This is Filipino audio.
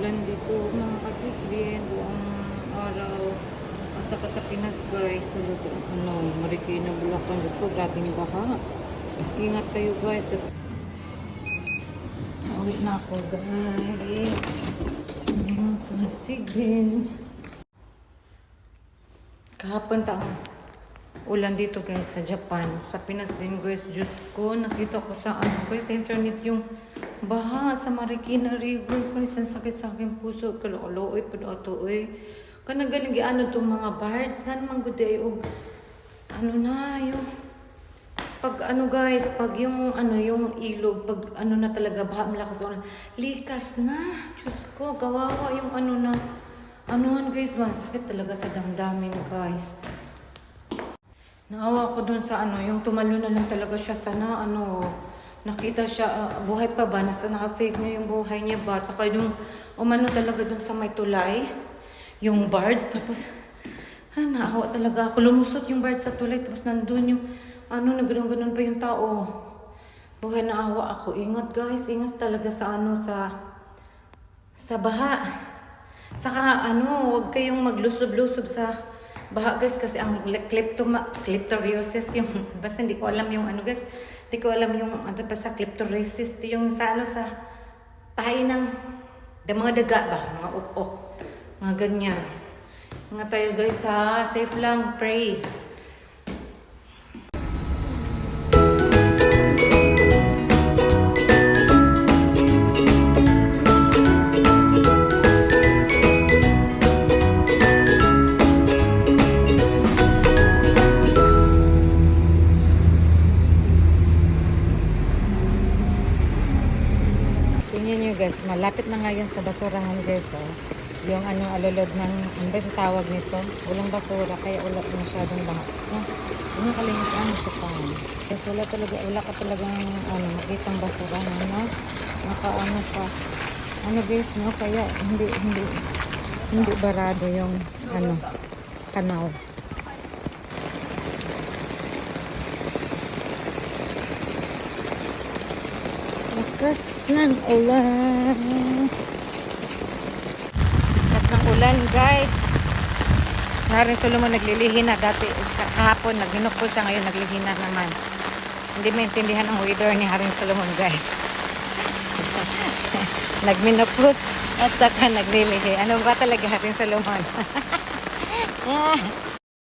ulan dito mga kasikrin buong araw at saka sa Pinas guys sa Luzon, ano, Marikina, Bulacan Diyos po, grabe yung baha. Ingat kayo guys. Uwi na ako guys. Mga kasikrin. Kahapon pa ang ulan dito guys sa Japan. Sa Pinas din guys, Diyos ko, nakita ko sa ano guys, internet yung baha sa Marikina River guys. Ang sakit sa aking puso. Kalooy pa ato eh. Kanagaling ano itong mga birds. Nga naman good day. Og, ano na, yung pag ano guys, pag yung ano yung ilog, pag ano na talaga baha malakas ulan, likas na. Diyos ko, kawawa yung ano na anuhan guys ba, sakit talaga sa damdamin guys. Naawa ko dun sa ano, yung tumalo na lang talaga siya sana ano, nakita siya, ah, buhay pa ba, nasa nakasave niya yung buhay niya ba, saka yung umano talaga dun sa may tulay, yung birds, tapos ah, naawa talaga ako, lumusot yung birds sa tulay, tapos nandun yung, ano, nagano'n-ganon pa yung tao. Buhay na awa ako. Ingat guys, ingat talaga sa ano, sa, sa baha. Saka ano, huwag kayong maglusob-lusob sa baha guys kasi ang kleptoma, kleptoriosis yung basta hindi ko alam yung ano guys. Hindi ko alam yung ano pa sa kleptoriosis yung sa ano sa tahi ng da mga daga ba, mga ukok, mga ganyan. Mga tayo guys ha, safe lang, pray. Tingnan nyo guys, malapit na nga yan sa basurahan guys. Oh. Yung ano alulod ng, ano ba tawag nito? Walang basura, kaya wala masyadong baha. No? Ano kalimutan mo sa pan. Guys, wala talaga, wala ka talagang ano, makitang basurahan, no? Naka ano pa. Ano guys, no? Kaya hindi, hindi, hindi barado yung ano, kanal. Lakas ng ulan. Lakas ng ulan, guys. Sa Haring Solomon naglilihi na dati. Kahapon, nagminok po siya ngayon, naglihi na naman. Hindi maintindihan ang weather ni Haring Solomon, guys. Nagminopos at saka naglilihi. Ano ba talaga Haring Solomon?